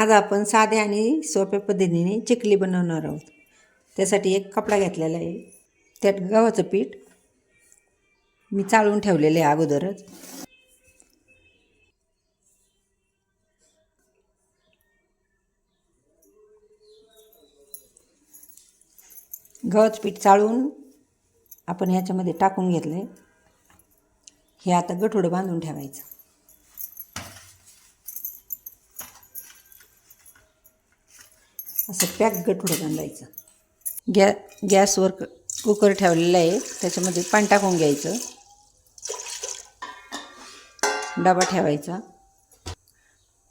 आज आपण साध्या आणि सोप्या पद्धतीने चिखली बनवणार आहोत. त्यासाठी एक कपडा घेतलेला आहे. त्यात गव्हाचं पीठ मी चाळून ठेवलेलं आहे अगोदरच. गव्हाचं पीठ चाळून आपण ह्याच्यामध्ये टाकून घेतलं आहे हे आता गठोडं बांधून ठेवायचं. असं पॅक गठुडं बांधायचं. गॅ गॅसवर कुकर ठेवलेला आहे. त्याच्यामध्ये पाणी टाकून घ्यायचं. डबा ठेवायचा.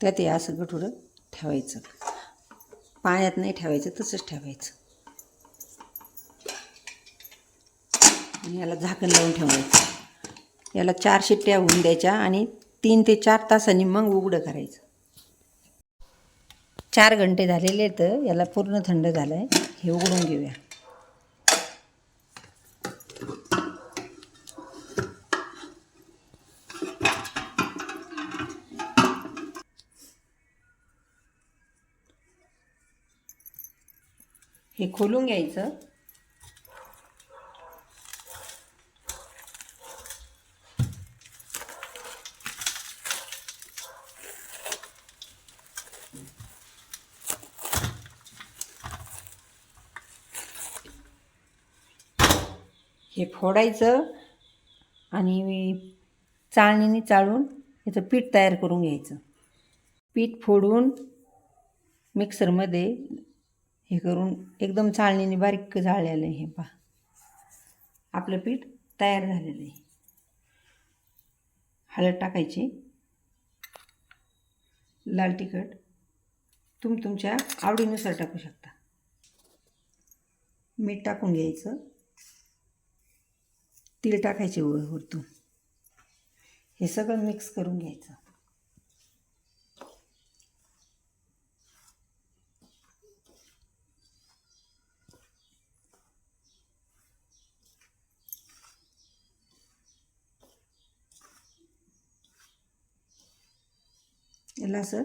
त्यात हे असं गठुडं ठेवायचं. पाण्यात नाही ठेवायचं तसंच ठेवायचं. आणि याला झाकण लावून ठेवायचं. याला चार शिट्ट्या होऊन द्यायच्या आणि तीन ते चार तासांनी मग उघडं करायचं. चार घंटे झालेले तर याला पूर्ण थंड झालं आहे हे उघडून घेऊया. हे खोलून घ्यायचं. हे फोडायचं आणि चाळणीने चाळून याचं पीठ तयार करून घ्यायचं. पीठ फोडून मिक्सरमध्ये हे करून एकदम चाळणीने बारीक झालेलं आहे हे पहा. आपलं पीठ तयार झालेलं आहे. हळद टाकायची. लाल तिखट तुम्ही तुमच्या आवडीनुसार टाकू शकता. मीठ टाकून घ्यायचं. तेल टाकायचे वर वरतून हे सगळं मिक्स करून घ्यायचं. याला असं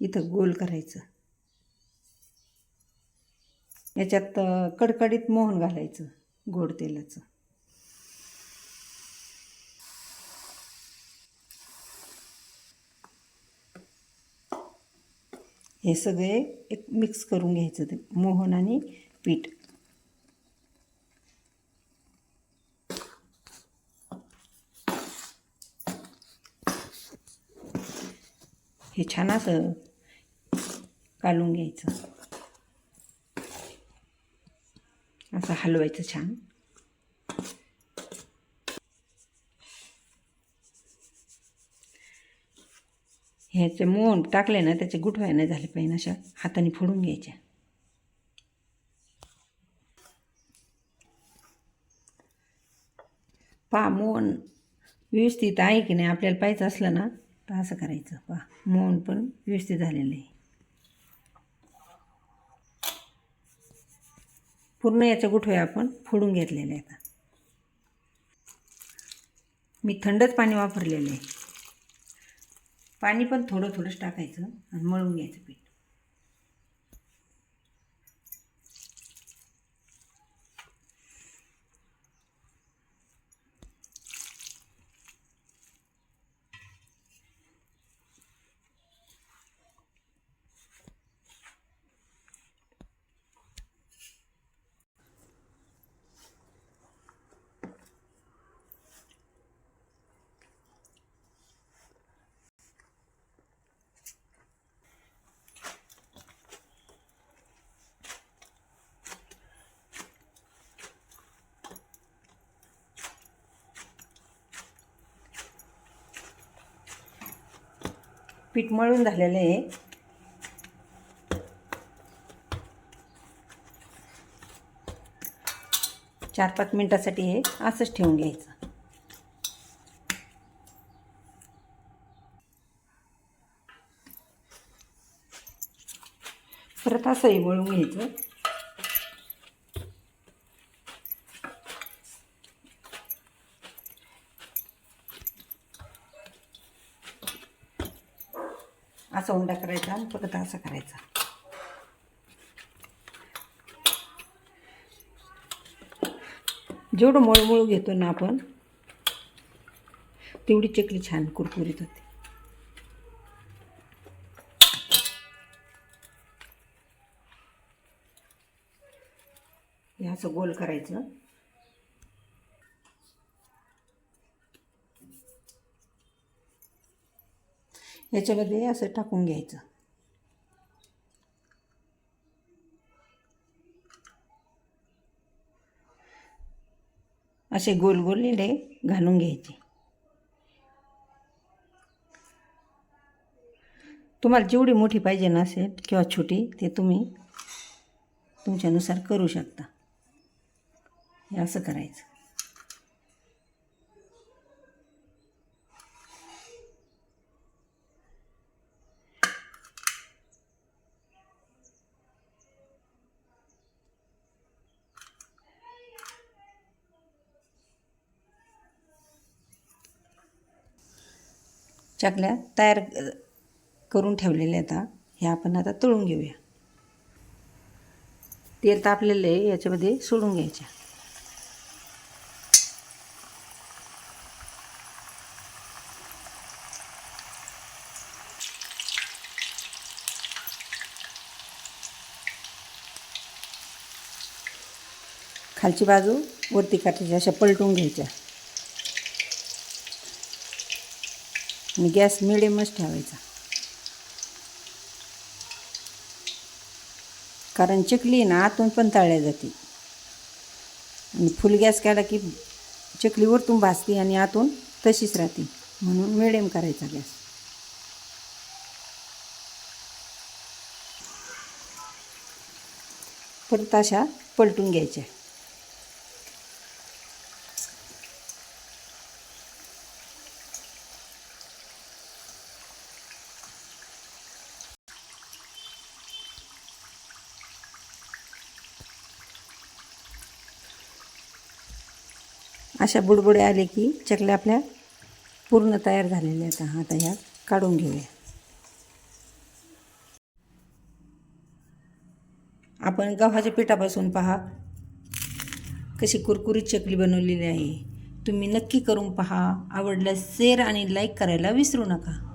इथं गोल करायचं. याच्यात कडकडीत मोहन घालायचं गोड तेलाचं. हे सगळे एक मिक्स करून घ्यायचं ते. मोहन आणि पीठ. हे छान असं कालून घ्यायचं. असं हलवायचं छान. ह्याचे मोहन टाकले ना त्याचे गुठवाय नाही झाले पाहिजे अशा हाताने फोडून घ्यायच्या पहा मोन व्यवस्थित आहे की नाही आपल्याला पाहिजे असलं ना तर असं करायचं. पहा मोहन पण व्यवस्थित झालेलं आहे. पूर्ण याच्या गुठव्या आपण फोडून घेतलेल्या आहेत. मी थंडच पाणी वापरलेलं आहे. पाणी पण थोडं थोडंच टाकायचं आणि मळून घ्यायचं पीठ. पीठ मळून झालेलं आहे. चार पाच मिनटासाठी हे असंच ठेवून घ्यायचं. परत असंही वळून घ्यायचं. असा उंडा करायचा आणि परत असा करायचा. जेवढं मळमळ घेतो ना आपण तेवढी चकली छान कुरकुरीत होते. हे असं गोल करायचं. याच्यामध्ये असं टाकून घ्यायचं. असे गोल गोल लिडे घालून घ्यायचे. तुम्हाला जेवढी मोठी पाहिजे ना असेल किंवा छोटी ते तुम्ही तुमच्यानुसार करू शकता. हे असं करायचं. चकल्या तयार करून ठेवलेल्या आता. हे आपण आता तळून घेऊया. तेल तापलेलं आहे याच्यामध्ये सोडून घ्यायच्या खालची बाजू वरती काटायची अशा पलटून घ्यायच्या. आणि गॅस मिडियमच ठेवायचा. कारण चकली ना आतून पण तळल्या जाते. आणि फुल गॅस केला की चकली वरतून भाजते आणि आतून तशीच राहते. म्हणून मिडियम करायचा गॅस. परत अशा पलटून घ्यायच्या. अशा बुडबुडे आले की चकल्या आपल्या पूर्ण तयार झालेल्या आहेत. आता ह्या काढून घेऊया. आपण गव्हाच्या पिठापासून पहा. कशी कुरकुरीत चकली बनवलेली आहे. तुम्ही नक्की करून पहा. आवडल्यास शेअर आणि लाईक करायला विसरू नका.